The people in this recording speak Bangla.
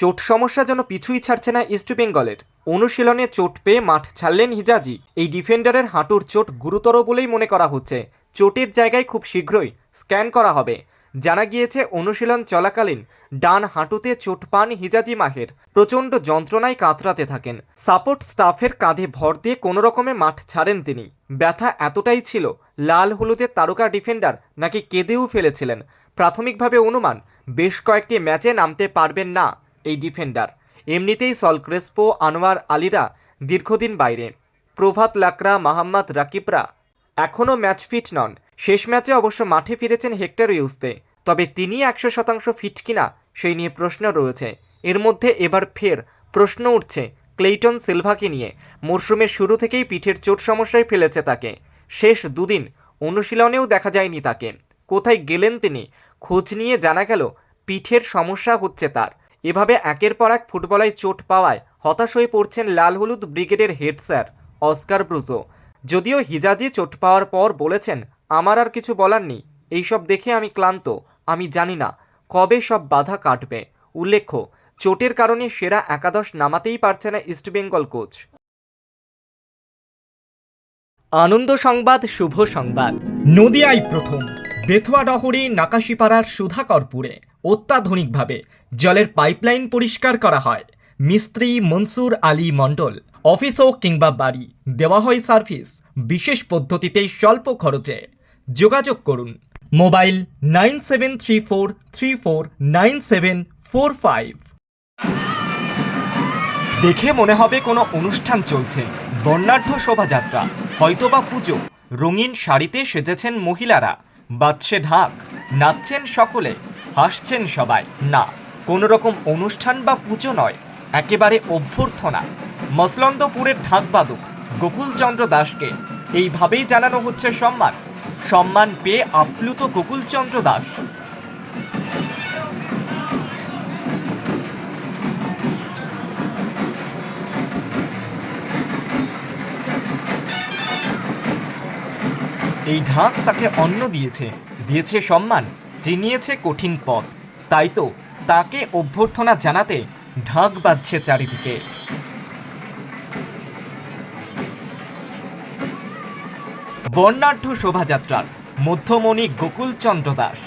চোট সমস্যা যেন পিছুই ছাড়ছে না ইস্টবেঙ্গলের অনুশীলনে চোট পেয়ে মাঠ ছাড়লেন হিজাজি। এই ডিফেন্ডারের হাঁটুর চোট গুরুতর বলেই মনে করা হচ্ছে। চোটের জায়গায় খুব শীঘ্রই স্ক্যান করা হবে। জানা গিয়েছে, অনুশীলন চলাকালীন ডান হাঁটুতে চোট পান হিজাজি মাহের। প্রচণ্ড যন্ত্রণায় কাতরাতে থাকেন। সাপোর্ট স্টাফের কাঁধে ভর দিয়ে কোনো রকমে মাঠ ছাড়েন তিনি। ব্যথা এতটাই ছিল, লাল হলুদের তারকা ডিফেন্ডার নাকি কেঁদেও ফেলেছিলেন। প্রাথমিকভাবে অনুমান, বেশ কয়েকটি ম্যাচে নামতে পারবেন না। এই ডিফেন্ডার। এমনিতেই সল ক্রেসপো, আনোয়ার আলীরা দীর্ঘদিন বাইরে। প্রভাত লাকরা মাহমদ রাকিবরা এখনও ম্যাচ ফিট নন। শেষ ম্যাচে অবশ্য মাঠে ফিরেছেন হেক্টর ইউসতে। তবে তিনি একশো শতাংশ ফিট কিনা সেই নিয়ে প্রশ্ন রয়েছে। এর মধ্যে এবার ফের প্রশ্ন উঠছে ক্লেইটন সিলভাকে নিয়ে। মরশুমের শুরু থেকেই পিঠের চোট সমস্যায় ফেলেছে তাকে। শেষ দুদিন অনুশীলনেও দেখা যায়নি তাকে। কোথায় গেলেন তিনি? খোঁজ নিয়ে জানা গেল, পিঠের সমস্যা হচ্ছে তার। এভাবে একের পর এক ফুটবলায় চোট পাওয়ায় হতাশ হয়ে পড়ছেন লাল হলুদ ব্রিগেডের হেড স্যার অস্কার ব্রুজো। যদিও হিজাজি চোট পাওয়ার পর বলেছেন, আমার আর কিছু বলার নেই। এইসব দেখে আমি ক্লান্ত। আমি জানি না কবে সব বাধা কাটবে। উল্লেখ্য, চোটের কারণে সেরা একাদশ নামাতেই পারছে না ইস্টবেঙ্গল কোচ। আনন্দ সংবাদ, শুভ সংবাদ। নদিয়ায় প্রথম। বেথুয়া ডহরি, নাকাশিপাড়ার সুধাকরপুরে। অত্যাধুনিকভাবে জলের পাইপলাইন পরিষ্কার করা হয়। মিস্ত্রি মনসুর আলী মণ্ডল, অফিস হোক কিংবা বাড়ি, দেওয়া হয় সার্ভিস, বিশেষ পদ্ধতিতে স্বল্প খরচে। যোগাযোগ করুন, mobile nine seven three four three four nine seven four five. দেখে মনে হবে কোনো অনুষ্ঠান চলছে, বর্ণাঢ্য শোভাযাত্রা, হয়তোবা পুজো, রঙিন শাড়িতে সেজেছেন মহিলারা, বাজছে ঢাক, নাচছেন সকলে। হাসছেন সবাই। না কোনো রকম অনুষ্ঠান বা পুজো নয়, একেবারে অভ্যর্থনা। মসলন্দপুরের ঢাকবাদক গোকুলচন্দ্র দাসকে। এইভাবেই জানানো হচ্ছে সম্মান। সম্মান পেয়ে আপ্লুত গোকুলচন্দ্র দাস। এই ঢাক তাকে অন্ন দিয়েছে দিয়েছে সম্মান। চিনিয়েছে কঠিন পথ। তাই তো তাকে অভ্যর্থনা জানাতে ঢাক বাজছে চারিদিকে। বর্ণাঢ্য শোভাযাত্রার মধ্যমণি গোকুলচন্দ্র দাস।